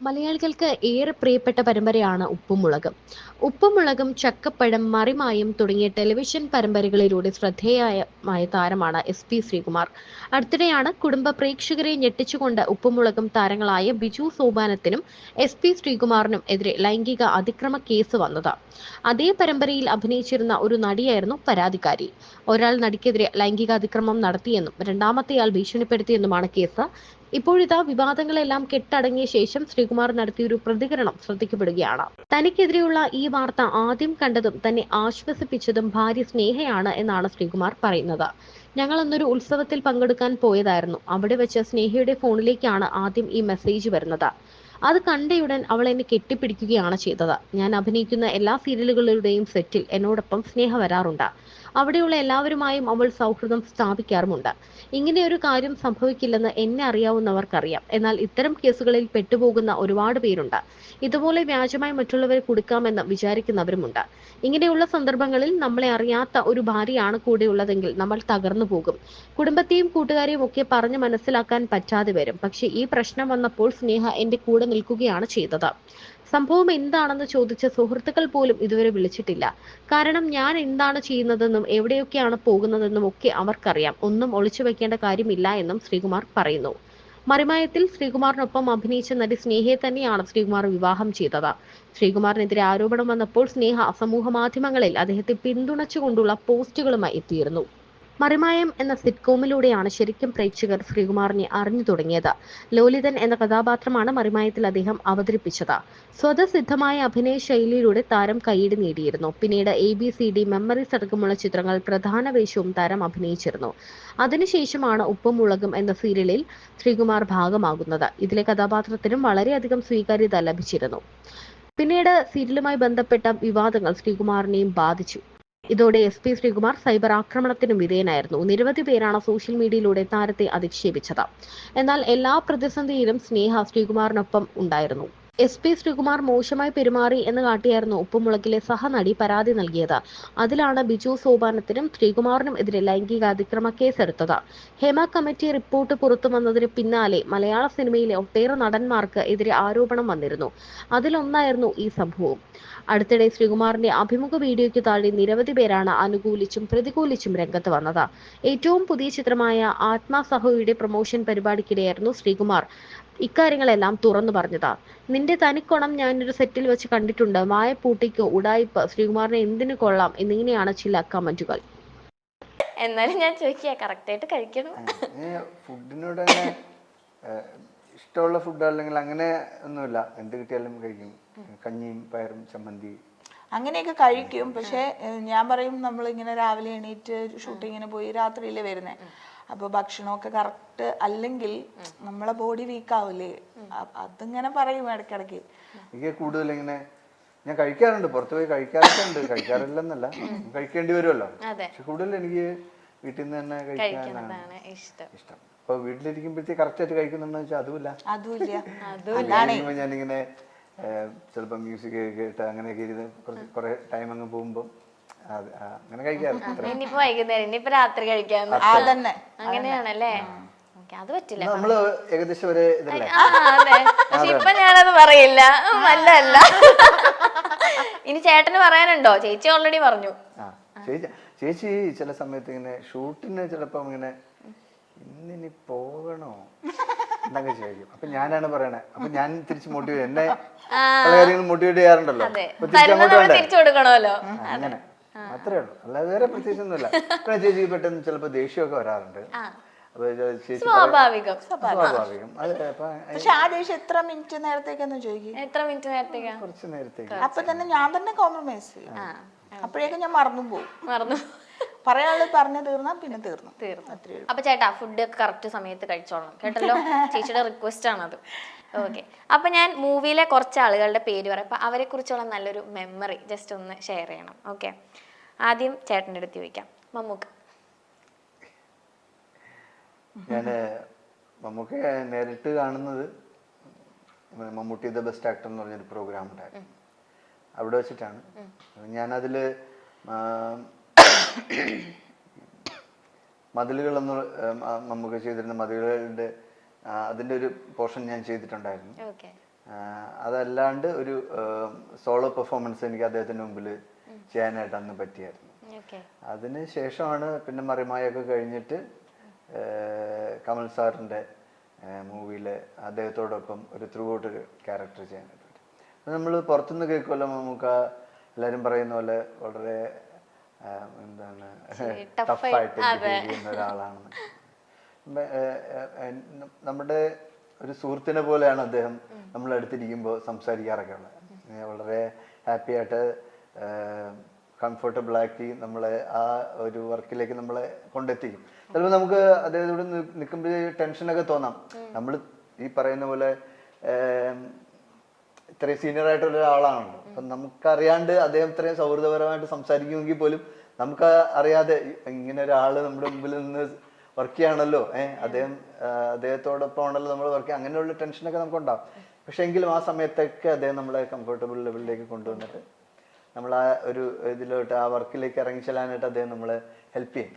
മലയാളികൾക്ക് ഏറെ പ്രിയപ്പെട്ട പരമ്പരയാണ് ഉപ്പുമുളകും. ഉപ്പുമുളകും ചക്കപ്പഴം മറിമായും തുടങ്ങിയ ടെലിവിഷൻ പരമ്പരകളിലൂടെ ശ്രദ്ധേയമായ താരമാണ് എസ് പി ശ്രീകുമാർ. അടുത്തിടെയാണ് കുടുംബ പ്രേക്ഷകരെ ഞെട്ടിച്ചുകൊണ്ട് ഉപ്പുമുളകും താരങ്ങളായ ബിജു സോപാനത്തിനും എസ് പി ശ്രീകുമാറിനും എതിരെ ലൈംഗിക അതിക്രമ കേസ് വന്നത്. അതേ പരമ്പരയിൽ അഭിനയിച്ചിരുന്ന ഒരു നടിയായിരുന്നു പരാതിക്കാരി. ഒരാൾ നടിക്കെതിരെ ലൈംഗിക അതിക്രമം നടത്തിയെന്നും രണ്ടാമത്തെയാൾ ഭീഷണിപ്പെടുത്തിയെന്നുമാണ് കേസ്. ഇപ്പോഴിതാ വിവാദങ്ങളെല്ലാം കെട്ടടങ്ങിയ ശേഷം ശ്രീകുമാർ നടത്തിയൊരു പ്രതികരണം ശ്രദ്ധിക്കപ്പെടുകയാണ്. തനിക്കെതിരെയുള്ള ഈ വാർത്ത ആദ്യം കണ്ടതും തന്നെ ആശ്വസിപ്പിച്ചതും ഭാര്യ സ്നേഹയാണ് എന്നാണ് ശ്രീകുമാർ പറയുന്നത്. ഞങ്ങൾ അന്നൊരു ഉത്സവത്തിൽ പങ്കെടുക്കാൻ പോയതായിരുന്നു. അവിടെ വെച്ച് സ്നേഹയുടെ ഫോണിലേക്കാണ് ആദ്യം ഈ മെസ്സേജ് വരുന്നത്. അത് കണ്ടയുടൻ അവൾ എന്നെ കെട്ടിപ്പിടിക്കുകയാണ് ചെയ്തത്. ഞാൻ അഭിനയിക്കുന്ന എല്ലാ സീരിയലുകളുടെയും സെറ്റിൽ എന്നോടൊപ്പം സ്നേഹ വരാറുണ്ട്. അവിടെയുള്ള എല്ലാവരുമായും അവൾ സൗഹൃദം സ്ഥാപിക്കാറുമുണ്ട്. ഇങ്ങനെ ഒരു കാര്യം സംഭവിക്കില്ലെന്ന് എന്നെ അറിയാവുന്നവർക്കറിയാം. എന്നാൽ ഇത്തരം കേസുകളിൽ പെട്ടുപോകുന്ന ഒരുപാട് പേരുണ്ട്. ഇതുപോലെ വ്യാജമായി മറ്റുള്ളവരെ കൊടുക്കാമെന്ന് വിചാരിക്കുന്നവരുമുണ്ട്. ഇങ്ങനെയുള്ള സന്ദർഭങ്ങളിൽ നമ്മളെ അറിയാത്ത ഒരു ഭാര്യയാണ് കൂടെയുള്ളതെങ്കിൽ നമ്മൾ തകർന്നു പോകും. കുടുംബത്തെയും കൂട്ടുകാരെയും ഒക്കെ പറഞ്ഞ് മനസ്സിലാക്കാൻ പറ്റാതെ വരും. പക്ഷേ ഈ പ്രശ്നം വന്നപ്പോൾ സ്നേഹ എന്റെ കൂടെ നിൽക്കുകയാണ് ചെയ്തത്. സംഭവം എന്താണെന്ന് ചോദിച്ച സുഹൃത്തുക്കൾ പോലും ഇതുവരെ വിളിച്ചിട്ടില്ല. കാരണം ഞാൻ എന്താണ് ചെയ്യുന്നതെന്നും എവിടെയൊക്കെയാണ് പോകുന്നതെന്നും ഒക്കെ അവർക്കറിയാം. ഒന്നും ഒളിച്ചു വെക്കേണ്ട കാര്യമില്ല എന്നും ശ്രീകുമാർ പറയുന്നു. മറിമായത്തിൽ ശ്രീകുമാറിനൊപ്പം അഭിനയിച്ച നടി സ്നേഹയെ തന്നെയാണ് ശ്രീകുമാർ വിവാഹം ചെയ്തത്. ശ്രീകുമാറിനെതിരെ ആരോപണം വന്നപ്പോൾ സ്നേഹ സമൂഹ മാധ്യമങ്ങളിൽ അദ്ദേഹത്തെ പിന്തുണച്ചുകൊണ്ടുള്ള പോസ്റ്റുകളുമായി എത്തിയിരുന്നു. മറിമായം എന്ന സിറ്റ്കോമിലൂടെയാണ് ശരിക്കും പ്രേക്ഷകർ ശ്രീകുമാറിനെ അറിഞ്ഞു തുടങ്ങിയത്. ലോലിതൻ എന്ന കഥാപാത്രമാണ് മറിമായത്തിൽ അദ്ദേഹം അവതരിപ്പിച്ചത്. സ്വതസിദ്ധമായ അഭിനയ ശൈലിയിലൂടെ താരം കൈയ്യടി നേടിയിരുന്നു. പിന്നീട് A B C D memories അടക്കമുള്ള ചിത്രങ്ങൾ പ്രധാന വേഷവും താരം അഭിനയിച്ചിരുന്നു. അതിനുശേഷമാണ് ഉപ്പും മുളകും എന്ന സീരിയലിൽ ശ്രീകുമാർ ഭാഗമാകുന്നത്. ഇതിലെ കഥാപാത്രത്തിനും വളരെയധികം സ്വീകാര്യത ലഭിച്ചിരുന്നു. പിന്നീട് സീരിയലുമായി ബന്ധപ്പെട്ട വിവാദങ്ങൾ ശ്രീകുമാറിനെയും ബാധിച്ചു. ഇതോടെ എസ് പി ശ്രീകുമാർ സൈബർ ആക്രമണത്തിനും വിധേയനായിരുന്നു. നിരവധി പേരാണ് സോഷ്യൽ മീഡിയയിലൂടെ താരത്തെ അധിക്ഷേപിച്ചത് എന്നാൽ എല്ലാ പ്രതിസന്ധിയിലും സ്നേഹ ശ്രീകുമാറിനൊപ്പം ഉണ്ടായിരുന്നു. എസ് പി ശ്രീകുമാർ മോശമായി പെരുമാറി എന്ന് കാട്ടിയായിരുന്നു ഉപ്പുമുളകിലെ സഹനടി പരാതി നൽകിയത്. അതിലാണ് ബിജു സോപാനത്തിനും ശ്രീകുമാറിനും എതിരെ ലൈംഗിക അതിക്രമ കേസെടുത്തത്. ഹേമ കമ്മിറ്റി റിപ്പോർട്ട് പുറത്തു വന്നതിന് പിന്നാലെ മലയാള സിനിമയിലെ ഒട്ടേറെ നടന്മാർക്ക് എതിരെ ആരോപണം വന്നിരുന്നു. അതിലൊന്നായിരുന്നു ഈ സംഭവം. അടുത്തിടെ ശ്രീകുമാറിന്റെ അഭിമുഖ വീഡിയോയ്ക്ക് താഴെ നിരവധി പേരാണ് അനുകൂലിച്ചും പ്രതികൂലിച്ചും രംഗത്ത് വന്നത്. ഏറ്റവും പുതിയ ചിത്രമായ ആത്മാ സഹോയുടെ പ്രൊമോഷൻ പരിപാടിക്കിടെയായിരുന്നു ശ്രീകുമാർ. ഇക്കാര്യങ്ങളെല്ലാം തുറന്നു പറഞ്ഞത്. നിന്റെ തനിക്കൊണം ഞാനൊരു സെറ്റിൽ വെച്ച് കണ്ടിട്ടുണ്ട്. വായപ്പൂട്ടിക്ക് ഉടായിപ്പ്. ശ്രീകുമാറിനെ എന്തിനു കൊള്ളാം? എന്നിങ്ങനെയാണ് ചില കമന്റുകൾ. എന്നാലും ഞാൻ ചോദിക്കുക കറക്റ്റായിട്ട് കഴിക്കണം. ഫുഡിനോട് തന്നെ ഇഷ്ടമുള്ള ഫുഡ് അല്ലെങ്കിൽ അങ്ങനെ ഒന്നുമില്ല. എന്ത് കിട്ടിയാലും കഴിക്കും. കഞ്ഞിയും പയറും ചമ്മന്തി. അങ്ങനെയൊക്കെ കഴിക്കും. പക്ഷെ ഞാൻ പറയും നമ്മളിങ്ങനെ രാവിലെ എണീറ്റ് ഷൂട്ടിങ്ങിന് പോയി രാത്രിയിലെ വരുന്നത് അപ്പോൾ ഭക്ഷണമൊക്കെ കറക്റ്റ് അല്ലെങ്കിൽ നമ്മളെ ബോഡി വീക്ക് ആവില്ലേ അതിങ്ങനെ പറയും ഇടയ്ക്കിടയ്ക്ക്. എനിക്ക് കൂടുതൽ ഇങ്ങനെ ഞാൻ കഴിക്കാറുണ്ട് പുറത്തു പോയി കഴിക്കാറൊക്കെ ഉണ്ട്. കഴിക്കാറില്ലെന്നല്ല കഴിക്കേണ്ടി വരുമല്ലോ. അതെ. പക്ഷെ കൂടുതൽ എനിക്ക് വീട്ടിൽ നിന്ന് തന്നെ കഴിക്കാനാണ് ഇഷ്ടം. ഇഷ്ടം. അപ്പൊ വീട്ടിലിരിക്കുമ്പോഴത്തേക്ക് കറക്റ്റ് ആയിട്ട് കഴിക്കുന്നുണ്ടോ വെച്ചാൽ അതുമില്ല. അതുമില്ല. ഞാനിങ്ങനെ ചിലപ്പോ മ്യൂസിക് കേട്ട് അങ്ങനെയൊക്കെ ഇരുന്ന് കുറച്ച് കുറെ ടൈം അങ്ങ് പോകുമ്പോൾ അങ്ങനെ കഴിക്കാറുണ്ട് അത്രേ. ഇനിയിപ്പോ വൈകുന്നേരം ഇനിയിപ്പോ രാത്രി കഴിക്കാന്ന് അതന്നെ. അങ്ങനെയാണല്ലേ? ഓക്കെ അത് പറ്റില്ല. നമ്മൾ ഏകദേശം ഒരു ഇതല്ലേ? അതെ. പക്ഷെ ഇപ്പൊ ഞാനത് പറയില്ല. അല്ല അല്ല ഇനി ചേട്ടന് പറയാനുണ്ടോ? ചേച്ചി ഓൾറെഡി പറഞ്ഞു. ആ ചേച്ചി ചേച്ചി ചില സമയത്ത് ഇങ്ങനെ ഷൂട്ടിന് ചിലപ്പോ ഇങ്ങനെ ഇന്നിനി പോകണോ? എന്നൊക്കെ ചോദിക്കും. അപ്പൊ ഞാനാണ് പറയണേ. അപ്പൊ ഞാൻ തിരിച്ചു മോട്ടിവേറ്റ് എന്നെ പല കാര്യങ്ങളും മോട്ടിവേറ്റ് ചെയ്യാറുണ്ടല്ലോ. അങ്ങനെ. അത്രേ ഉള്ളൂ. അല്ലാതെ വേറെ പ്രത്യേകിച്ച് ഒന്നുമില്ല പിന്നെ ചേച്ചിക്ക് പെട്ടെന്ന് ചിലപ്പോ ദേഷ്യമൊക്കെ വരാറുണ്ട്. അപ്പൊ ചേച്ചി സ്വാഭാവികം സ്വാഭാവികം. അത് അപ്പൊ പക്ഷെ ആ ദേഷ്യം എത്ര മിനിറ്റ് നേരത്തേക്കെന്ന് ചോദിക്കും? എത്ര മിനിറ്റ് നേരത്തേക്കാ? കുറച്ച് നേരത്തേക്ക്. അപ്പൊ തന്നെ ഞാൻ തന്നെ കോംപ്രമൈസ് ചെയ്യും. അപ്പോഴേക്കും ഞാൻ മറന്നു പോകും. മറന്നു പറയാനുള്ളത് പറഞ്ഞു തീർന്നാ പിന്നെ തീർന്നു. തീർന്നു. അത്രേ ഉള്ളൂ. അപ്പൊ ചേട്ടാ ഫുഡ് ഒക്കെ കറക്റ്റ് സമയത്ത് കഴിച്ചോളണം. കേട്ടല്ലോ? ചേച്ചിയുടെ റിക്വസ്റ്റ് ആണത്. ഓക്കെ. അപ്പൊ ഞാൻ മൂവിയിലെ കുറച്ച് ആളുകളുടെ പേര് പറയാം. അപ്പൊ അവരെ കുറിച്ചുള്ള നല്ലൊരു മെമ്മറി ജസ്റ്റ് ഒന്ന് ഷെയർ ചെയ്യണം. ഓക്കെ. ആദ്യം ചേട്ടന്റെ അടുത്ത് ചോദിക്കാം. മമ്മൂക്ക. ഞാൻ മമ്മൂക്കെ നേരിട്ട് കാണുന്നത് മമ്മൂട്ടി ദ ബെസ്റ്റ് ആക്ടർ എന്ന് പറഞ്ഞൊരു പ്രോഗ്രാം ഉണ്ടായിരുന്നു. അവിടെ വെച്ചിട്ടാണ്. ഞാനതിൽ മതിലുകൾ എന്ന് മമ്മൂക്ക ചെയ്തിരുന്ന മതിലുകളുടെ ആ, അതിന്റെ ഒരു പോർഷൻ ഞാൻ ചെയ്തിട്ടുണ്ടായിരുന്നു. അതല്ലാണ്ട് ഒരു സോളോ പെർഫോമൻസ് എനിക്ക് അദ്ദേഹത്തിന് മുമ്പിൽ ചെയ്യാനായിട്ട് അന്ന് പറ്റിയായിരുന്നു. അതിന് ശേഷമാണ് പിന്നെ മറിമായൊക്കെ കഴിഞ്ഞിട്ട് കമൽ സാറിന്റെ മൂവിയിലെ അദ്ദേഹത്തോടൊപ്പം ഒരു ത്രൂ ഔട്ട് ഒരു ക്യാരക്ടർ ചെയ്യാനായിട്ട് പറ്റി. നമ്മൾ പുറത്തുനിന്ന് കേൾക്കുമല്ലോ നമുക്ക് എല്ലാവരും പറയുന്ന പോലെ വളരെ എന്താണ് ടഫ് ടഫായിട്ട് ചെയ്യുന്ന ഒരാളാണെന്ന്. നമ്മുടെ ഒരു സുഹൃത്തിനെ പോലെയാണ് അദ്ദേഹം നമ്മൾ അടുത്തിരിക്കുമ്പോൾ സംസാരിക്കാറൊക്കെ ഉള്ളത്. വളരെ ഹാപ്പി ആയിട്ട് കംഫർട്ടബിൾ ആക്കി നമ്മളെ ആ ഒരു വർക്കിലേക്ക് നമ്മളെ കൊണ്ടെത്തിക്കും. ചിലപ്പോൾ നമുക്ക് അദ്ദേഹത്തോട് നിൽക്കുമ്പോൾ ടെൻഷനൊക്കെ തോന്നാം. നമ്മൾ ഈ പറയുന്ന പോലെ ഇത്രയും സീനിയർ ആയിട്ടുള്ള ഒരാളാണല്ലോ അപ്പൊ നമുക്കറിയാണ്ട് അദ്ദേഹം ഇത്രയും സൗഹൃദപരമായിട്ട് സംസാരിക്കുമെങ്കിൽ പോലും നമുക്ക് അറിയാതെ ഇങ്ങനെ ഒരാൾ നമ്മുടെ മുമ്പിൽ നിന്ന് വർക്ക് ചെയ്യാണല്ലോ. ഏഹ് അദ്ദേഹം അദ്ദേഹത്തോടൊപ്പം ആണല്ലോ നമ്മൾ വർക്ക് ചെയ്യുക. അങ്ങനെയുള്ള ടെൻഷനൊക്കെ നമുക്ക് ഉണ്ടാവും പക്ഷെ എങ്കിലും ആ സമയത്തൊക്കെ അദ്ദേഹം നമ്മളെ കംഫർട്ടബിൾ ലെവലിലേക്ക് കൊണ്ടുവന്നിട്ട് നമ്മൾ ആ ഒരു ഇതിലോട്ട് ആ വർക്കിലേക്ക് ഇറങ്ങി ചെല്ലാനായിട്ട് അദ്ദേഹം നമ്മളെ ഹെൽപ്പ് ചെയ്യും.